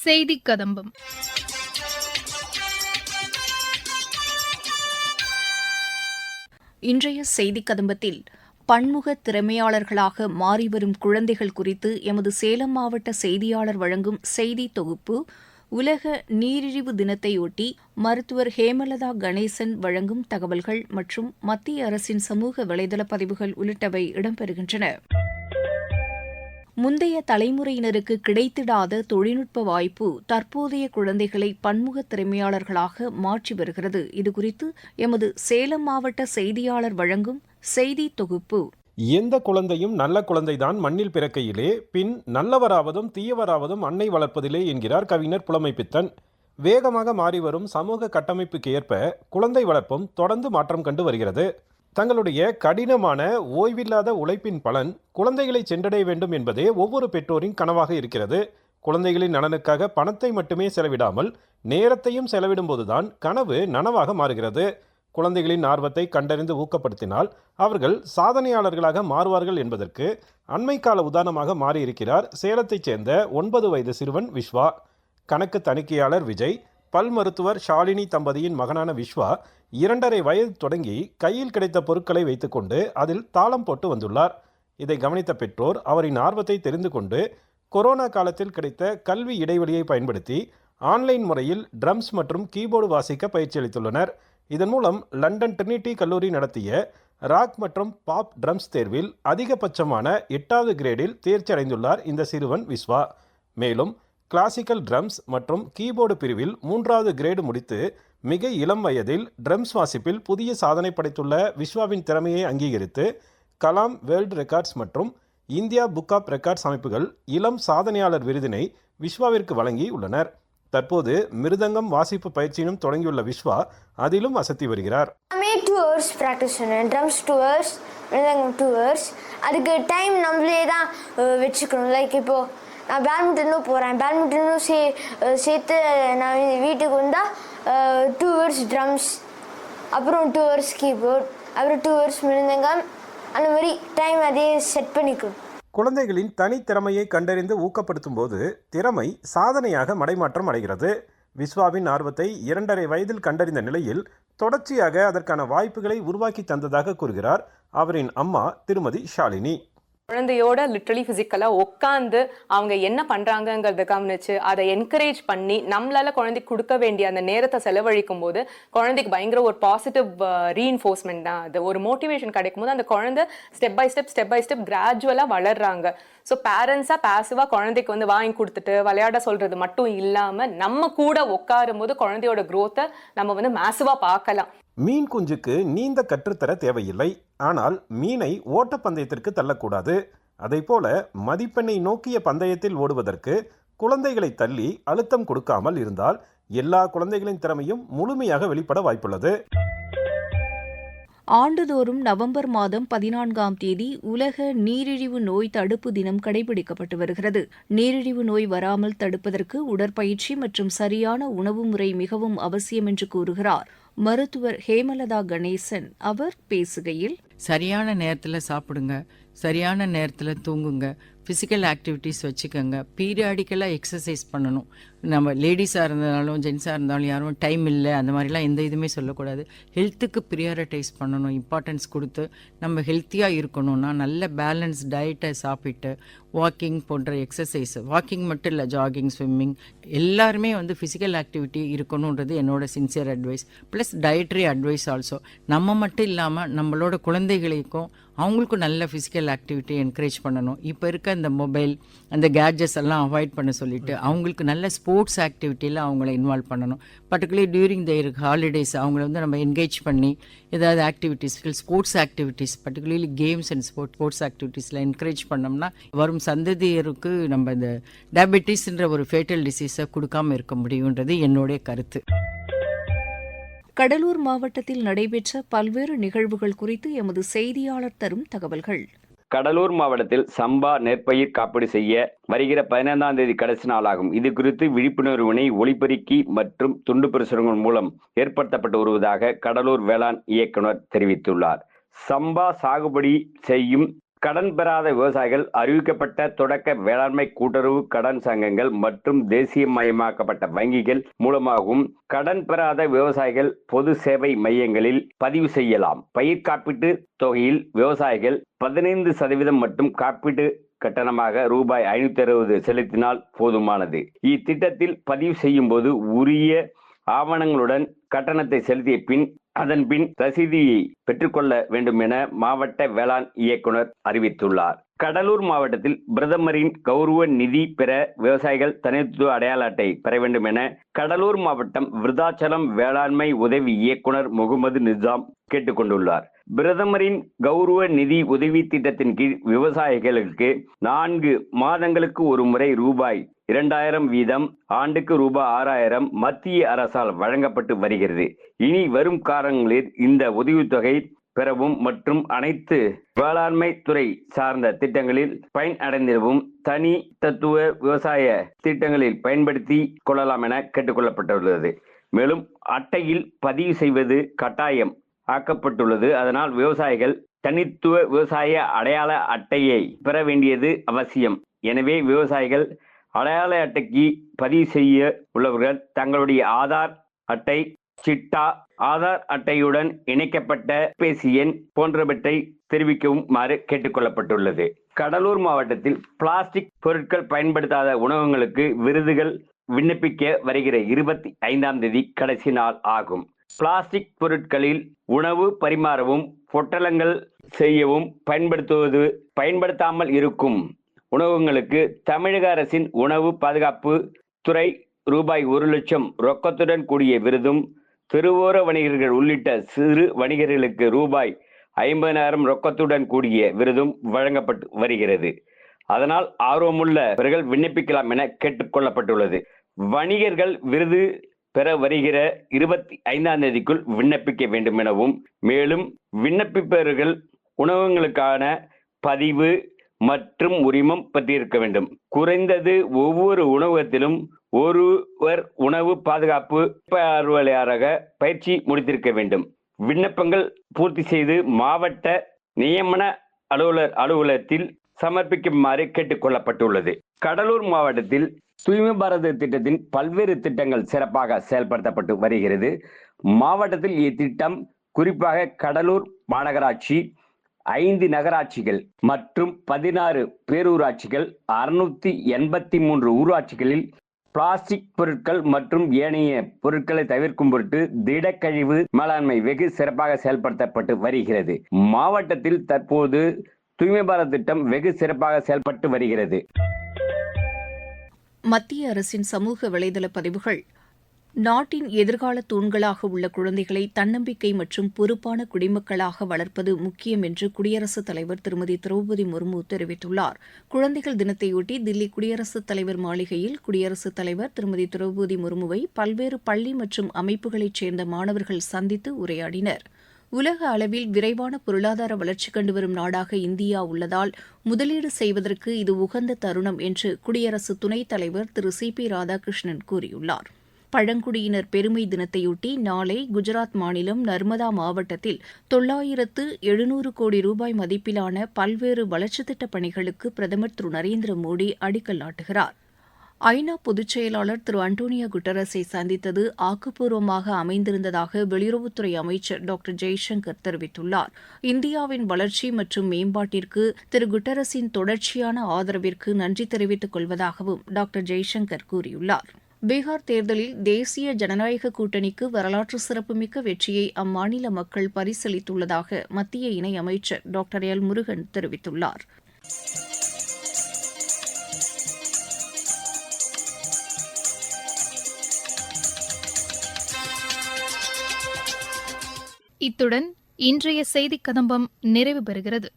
செய்தி கதம்பம் இன்றைய செய்தி கதம்பத்தில் பன்முக திறமையாளர்களாக மாறிவரும் குழந்தைகள் குறித்து எமது சேலம் மாவட்ட செய்தியாளர் வழங்கும் செய்தி தொகுப்பு உலக நீரிழிவு தினத்தையொட்டி மருத்துவர் ஹேமலதா கணேசன் வழங்கும் தகவல்கள் மற்றும் மத்திய அரசின் சமூக வலைதள பதிவுகள் உள்ளிட்டவை இடம்பெறுகின்றன. முந்தைய தலைமுறையினருக்கு கிடைத்திடாத தொழில்நுட்ப வாய்ப்பு தற்போதைய குழந்தைகளை பன்முக திறமையாளர்களாக மாற்றி வருகிறது. இதுகுறித்து எமது சேலம் மாவட்ட செய்தியாளர் வழங்கும் செய்தி தொகுப்பு. எந்த குழந்தையும் நல்ல குழந்தைதான் மண்ணில் பிறக்கையிலே பின் நல்லவராவதும் தீயவராவதும் அன்னை வளர்ப்பதிலே என்கிறார் கவிஞர் புலமைப்பித்தன் வேகமாக மாறிவரும் சமூக கட்டமைப்புக்கு ஏற்ப குழந்தை வளர்ப்பும் தொடர்ந்து மாற்றம் கண்டு வருகிறது. தங்களுடைய கடினமான ஓய்வில்லாத உழைப்பின் பலன் குழந்தைகளை சென்றடைய வேண்டும் என்பதே ஒவ்வொரு பெற்றோரின் கனவாக இருக்கிறது. குழந்தைகளின் நலனுக்காக பணத்தை மட்டுமே செலவிடாமல் நேரத்தையும் செலவிடும்போதுதான் கனவு நனவாக மாறுகிறது. குழந்தைகளின் ஆர்வத்தை கண்டறிந்து ஊக்கப்படுத்தினால் அவர்கள் சாதனையாளர்களாக மாறுவார்கள் என்பதற்கு அண்மைக்கால உதாரணமாக மாறியிருக்கிறார் சேலத்தைச் சேர்ந்த ஒன்பது வயது சிறுவன் விஸ்வா. கணக்கு தணிக்கையாளர் விஜய் பல் மருத்துவர் ஷாலினி தம்பதியின் மகனான விஸ்வா இரண்டரை வயது தொடங்கி கையில் கிடைத்த பொருட்களை வைத்துக்கொண்டு அதில் தாளம் போட்டு வந்துள்ளார். இதை கவனித்த பெற்றோர் அவரின் ஆர்வத்தை தெரிந்து கொண்டு கொரோனா காலத்தில் கிடைத்த கல்வி இடைவெளியை பயன்படுத்தி ஆன்லைன் முறையில் ட்ரம்ஸ் மற்றும் கீபோர்டு வாசிக்க பயிற்சி அளித்துள்ளனர். இதன் மூலம் லண்டன் ட்ரினிட்டி கல்லூரி நடத்திய ராக் மற்றும் பாப் ட்ரம்ஸ் தேர்வில் அதிகபட்சமான எட்டாவது கிரேடில் தேர்ச்சி அடைந்துள்ளார் இந்த சிறுவன் விஸ்வா. மேலும் கிளாசிக்கல் ட்ரம்ஸ் மற்றும் கீபோர்டு பிரிவில் மூன்றாவது கிரேடு முடித்து மிக இளம் வயதில் ட்ரம்ஸ் வாசிப்பில் புதிய சாதனை படைத்துள்ள விஸ்வாவின் திறமையை அங்கீகரித்து கலாம் வேர்ல்டு ரெக்கார்ட்ஸ் மற்றும் இந்தியா புக் ஆப் ரெக்கார்ட்ஸ் அமைப்புகள் இளம் சாதனையாளர் விருதினை விஸ்வாவிற்கு வழங்கி உள்ளனர். தற்போது மிருதங்கம் வாசிப்பு பயிற்சியிலும் தொடங்கியுள்ள விஸ்வா அதிலும் அசத்தி வருகிறார். டூ ஹவர்ஸ் ப்ராக்டிஸ் பண்ணேன் drums two hours mridangam two hours அதுக்கு டைம் நம்மளே தான் வச்சுக்கணும். லைக் இப்போது நான் பேட்மிண்டனும் போகிறேன் பேட்மிண்டனும் சே சேர்த்து நான் வீட்டுக்கு வந்தால் டூ ஹவர்ஸ் ட்ரம்ஸ் அப்புறம் டூ ஹவர்ஸ் கீபோர்ட் அப்புறம் டூ ஹவர்ஸ் மிருதங்கம். அந்த மாதிரி டைம் அதே செட் பண்ணிக்கணும் குழந்தைகளின் தனித்திறமையை கண்டறிந்து ஊக்கப்படுத்தும் போது திறமை சாதனையாக மடைமாற்றம் அடைகிறது. விஸ்வாவின் ஆர்வத்தை இரண்டரை வயதில் கண்டறிந்த நிலையில் தொடர்ச்சியாக அதற்கான வாய்ப்புகளை உருவாக்கி தந்ததாக கூறுகிறார் அவரின் அம்மா திருமதி ஷாலினி. குழந்தையோட லிட்ரலி ஃபிசிக்கலாக உட்காந்து அவங்க என்ன பண்ணுறாங்கங்கிறத கவனிச்சு அதை என்கரேஜ் பண்ணி நம்மளால குழந்தைக்கு கொடுக்க வேண்டிய அந்த நேரத்தை செலவழிக்கும் போது குழந்தைக்கு பயங்கர ஒரு பாசிட்டிவ் ரீஇன்ஃபோர்ஸ்மெண்ட் தான் அது. ஒரு மோட்டிவேஷன் கிடைக்கும் போது அந்த குழந்தை step by step step by step கிராஜுவலாக வளர்றாங்க. ஸோ பேரண்ட்ஸாக பேசிவாக குழந்தைக்கு வந்து வாங்கி கொடுத்துட்டு விளையாட சொல்கிறது மட்டும் இல்லாமல் நம்ம கூட உட்காரும் போது குழந்தையோட க்ரோத்தை நம்ம வந்து மேசிவாக பார்க்கலாம். மீன் குஞ்சுக்கு நீந்த கற்றுத்தர தேவையில்லை. ஆனால் மீனை ஓட்டப்பந்தயத்திற்கு தள்ளக்கூடாது. அதைப்போல மதிப்பெண்ணை நோக்கிய பந்தயத்தில் ஓடுவதற்கு குழந்தைகளை தள்ளி அழுத்தம் கொடுக்காமல் இருந்தால் எல்லா குழந்தைகளின் திறமையும் முழுமையாக வெளிப்பட வாய்ப்புள்ளது. ஆண்டுதோறும் நவம்பர் மாதம் பதினான்காம் தேதி உலக நீரிழிவு நோய் தடுப்பு தினம் கடைபிடிக்கப்பட்டு வருகிறது. நீரிழிவு நோய் வராமல் தடுப்பதற்கு உடற்பயிற்சி மற்றும் சரியான உணவு முறை மிகவும் அவசியம் என்று கூறுகிறார். மருத்துவர் ஹேமலதா கணேசன் அவர் பேசுகையில் சரியான நேரத்தில் சாப்பிடுங்க சரியான நேரத்தில் தூங்குங்க ஃபிசிக்கல் ஆக்டிவிட்டீஸ் வச்சுக்கோங்க. பீரியாடிக்கலாக எக்ஸசைஸ் பண்ணணும். நம்ம லேடிஸாக இருந்தாலும் ஜென்ஸாக இருந்தாலும் யாரும் டைம் இல்லை அந்த மாதிரிலாம் எந்த இதுவுமே சொல்லக்கூடாது. ஹெல்த்துக்கு ப்ரியாரிட்டைஸ் பண்ணணும் இம்பார்ட்டன்ஸ் கொடுத்து நம்ம ஹெல்த்தியாக இருக்கணும்னா நல்ல பேலன்ஸ் டயட்டை சாப்பிட்டு வாக்கிங் போன்ற எக்ஸசைஸ் வாக்கிங் மட்டும் இல்லை ஜாகிங் ஸ்விம்மிங் எல்லாருமே வந்து ஃபிசிக்கல் ஆக்டிவிட்டி இருக்கணுன்றது என்னோட sincere advice plus dietary advice also நம்ம மட்டும் இல்லாமல் நம்மளோட குழந்தை குழந்தைகளுக்கும் அவங்களுக்கும் நல்ல ஃபிசிக்கல் ஆக்டிவிட்டி என்கரேஜ் பண்ணணும். இப்போ இருக்க இந்த மொபைல் அந்த கேட்ஜெட்ஸ் எல்லாம் அவாய்ட் பண்ண சொல்லிட்டு அவங்களுக்கு நல்ல ஸ்போர்ட்ஸ் ஆக்டிவிட்டியில் அவங்கள இன்வால்வ் பண்ணணும். பர்டிகுலர்லி டியூரிங் தேர் ஹாலிடேஸ் அவங்கள வந்து நம்ம என்கேஜ் பண்ணி ஏதாவது activities sports activities particularly games and sport sports ஆக்டிவிட்டீஸில் encourage பண்ணோம்னா வரும் சந்ததியருக்கு நம்ம இந்த டயபெட்டிஸ்ன்ற ஒரு ஃபேட்டல் டிசீஸை கொடுக்காம இருக்க முடியுன்றது என்னுடைய கருத்து. கடலூர் மாவட்டத்தில் நடைபெற்ற பல்வேறு நிகழ்வுகள் குறித்து எமது செய்தியாளர் தரும் தகவல்கள். கடலூர் மாவட்டத்தில் சம்பா நெற்பயிர் காப்பீடு செய்ய வருகிற பதினைந்தாம் தேதி கடைசி நாளாகும். இது குறித்து விழிப்புணர்வினை ஒளிபெருக்கி மற்றும் துண்டு பிரசுரங்கள் மூலம் ஏற்படுத்தப்பட்டு வருவதாக கடலூர் வேளாண் இயக்குனர் தெரிவித்துள்ளார். சம்பா சாகுபடி செய்யும் கடன் பெறாத விவசாயிகள் அறிவிக்கப்பட்ட தொடக்க வேளாண்மை கூட்டுறவு கடன் சங்கங்கள் மற்றும் தேசியமயமாக்கப்பட்ட வங்கிகள் மூலமாகவும் கடன் பெறாத விவசாயிகள் பொது சேவை மையங்களில் பதிவு செய்யலாம். பயிர் காப்பீட்டு தொகையில் விவசாயிகள் பதினைந்து சதவீதம் மட்டும் காப்பீட்டு கட்டணமாக ரூபாய் ஐநூத்தி அறுபது செலுத்தினால் போதுமானது. இத்திட்டத்தில் பதிவு செய்யும் போது உரிய ஆவணங்களுடன் கட்டணத்தை செலுத்திய பின் அதன்பின் ரசீதியை பெற்றுக்கொள்ள வேண்டும் என மாவட்ட வேளாண் இயக்குனர் அறிவித்துள்ளார். கடலூர் மாவட்டத்தில் பிரதமரின் கௌரவ நிதி பெற விவசாயிகள் தனித்துவ அடையாள அட்டை பெற வேண்டும் என கடலூர் மாவட்டம் விருதாச்சலம் வேளாண்மை உதவி இயக்குனர் முகமது நிசாம் கேட்டுக்கொண்டுள்ளார். பிரதமரின் கௌரவ நிதி உதவி திட்டத்தின் கீழ் விவசாயிகளுக்கு நான்கு மாதங்களுக்கு ஒரு முறை ரூபாய் இரண்டாயிரம் வீதம் ஆண்டுக்கு ரூபாய் ஆறாயிரம் மத்திய அரசால் வழங்கப்பட்டு வருகிறது. இனி வரும் காலங்களில் இந்த உதவித்தொகை பெறவும் மற்றும் அனைத்து வேளாண்மை துறை சார்ந்த திட்டங்களில் பயன் அடைந்திடவும் தனி தத்துவ விவசாய திட்டங்களில் பயன்படுத்தி கொள்ளலாம் என கேட்டுக்கொள்ளப்பட்டுள்ளது. மேலும் அட்டையில் பதிவு செய்வது கட்டாயம் ஆக்கப்பட்டுள்ளது. அதனால் விவசாயிகள் தனித்துவ விவசாய அடையாள அட்டையை பெற வேண்டியது அவசியம். எனவே விவசாயிகள் அடையாள அட்டைக்கு பதிவு செய்ய உள்ளவர்கள் தங்களுடைய ஆதார் அட்டை சிட்டா ஆதார் அட்டையுடன் இணைக்கப்பட்ட பேசி எண் போன்றவற்றை தெரிவிக்குமாறு கேட்டுக்கொள்ளப்பட்டுள்ளது. கடலூர் மாவட்டத்தில் பிளாஸ்டிக் பொருட்கள் பயன்படுத்தாத உணவகங்களுக்கு விருதுகள் விண்ணப்பிக்க வருகிற இருபத்தி ஐந்தாம் தேதி கடைசி நாள் ஆகும். பிளாஸ்டிக் பொருட்களில் உணவு பரிமாறவும் பொட்டலங்கள் செய்யவும் பயன்படுத்துவது பயன்படுத்தாமல் இருக்கும். உணவகங்களுக்கு தமிழக அரசின் உணவு பாதுகாப்பு துறை ரூபாய் ஒரு லட்சம் ரொக்கத்துடன் கூடிய விருதும் தெருவோர வணிகர்கள் உள்ளிட்ட சிறு வணிகர்களுக்கு ரூபாய் ஐம்பதாயிரம் ரொக்கத்துடன் கூடிய விருதும் வழங்கப்பட்டு வருகிறது. அதனால் ஆர்வமுள்ளவர்கள் விண்ணப்பிக்கலாம் என கேட்டுக்கொள்ளப்பட்டுள்ளது. வணிகர்கள் விருது பெற வருகிற இருபத்தி ஐந்தாம் தேதிக்குள் விண்ணப்பிக்க வேண்டும் எனவும் மேலும் விண்ணப்பிப்பவர்கள் உணவகங்களுக்கான பதிவு மற்றும் உரிமம் பெற்றிருக்க வேண்டும். குறைந்தது ஒவ்வொரு உணவகத்திலும் ஒருவர் உணவு பாதுகாப்பு பார்வையாளராக பயிற்சி முடித்திருக்க வேண்டும். விண்ணப்பங்கள் பூர்த்தி செய்து மாவட்ட நியமன அலுவலர் அலுவலகத்தில் சமர்ப்பிக்குமாறு கேட்டுக்கொள்ளப்பட்டுள்ளது கடலூர் மாவட்டத்தில் தூய்மை பாரத திட்டத்தின் பல்வேறு திட்டங்கள் சிறப்பாக செயல்படுத்தப்பட்டு வருகிறது. மாவட்டத்தில் இத்திட்டம் குறிப்பாக கடலூர் மாநகராட்சி ஐந்து நகராட்சிகள் மற்றும் பதினாறு பேரூராட்சிகள் அறுநூத்தி எண்பத்தி மூன்று ஊராட்சிகளில் பிளாஸ்டிக் பொருட்கள் மற்றும் ஏனைய பொருட்களை தவிர்க்கும் பொருட்டு திடக்கழிவு மேலாண்மை வெகு சிறப்பாக செயல்படுத்தப்பட்டு வருகிறது. மாவட்டத்தில் தற்போது தூய்மை பாரத் திட்டம் வெகு சிறப்பாக செயல்பட்டு வருகிறது. மத்திய அரசின் சமூக வலைதள பதிவுகள் நாட்டின் எதிர்கால தூண்களாக உள்ள குழந்தைகளை தன்னம்பிக்கை மற்றும் பொறுப்பான குடிமக்களாக வளர்ப்பது முக்கியம் என்று குடியரசுத் தலைவர் திருமதி திரௌபதி முர்மு தெரிவித்துள்ளார். குழந்தைகள் தினத்தையொட்டி தில்லி குடியரசுத் தலைவர் மாளிகையில் குடியரசுத் தலைவர் திருமதி திரௌபதி முர்முவை பல்வேறு பள்ளி மற்றும் அமைப்புகளைச் சேர்ந்த மாணவர்கள் சந்தித்து உரையாடினர். உலக அளவில் விரைவான பொருளாதார வளர்ச்சி கண்டுவரும் நாடாக இந்தியா உள்ளதால் முதலீடு செய்வதற்கு இது உகந்த தருணம் என்று குடியரசு துணைத் தலைவர் திரு சி பி ராதாகிருஷ்ணன் கூறியுள்ளார். பழங்குடியினர் பெருமை தினத்தையொட்டி நாளை குஜராத் மாநிலம் நர்மதா மாவட்டத்தில் தொள்ளாயிரத்து எழுநூறு கோடி ரூபாய் மதிப்பிலான பல்வேறு வளர்ச்சித் திட்டப் பணிகளுக்கு பிரதமர் திரு நரேந்திர மோடி அடிக்கல் நாட்டுகிறார். ஐநா பொதுச் செயலாளர் திரு அண்டோனியோ குட்டரஸை சந்தித்தது ஆக்கப்பூர்வமாக அமைந்திருந்ததாக வெளியுறவுத்துறை அமைச்சர் டாக்டர் ஜெய்சங்கர் தெரிவித்துள்ளார். இந்தியாவின் வளர்ச்சி மற்றும் மேம்பாட்டிற்கு திரு குட்டரஸின் தொடர்ச்சியான ஆதரவிற்கு நன்றி தெரிவித்துக் கொள்வதாகவும் டாக்டர் ஜெய்சங்கர் கூறியுள்ளார். பீகார் தேர்தலில் தேசிய ஜனநாயக கூட்டணிக்கு வரலாற்று சிறப்புமிக்க வெற்றியை அம்மாநில மக்கள் பரிசளித்துள்ளதாக மத்திய இணையமைச்சர் டாக்டர் எல் முருகன் தெரிவித்துள்ளார். இத்துடன் இன்றைய செய்திக் கதம்பம் நிறைவு பெறுகிறது.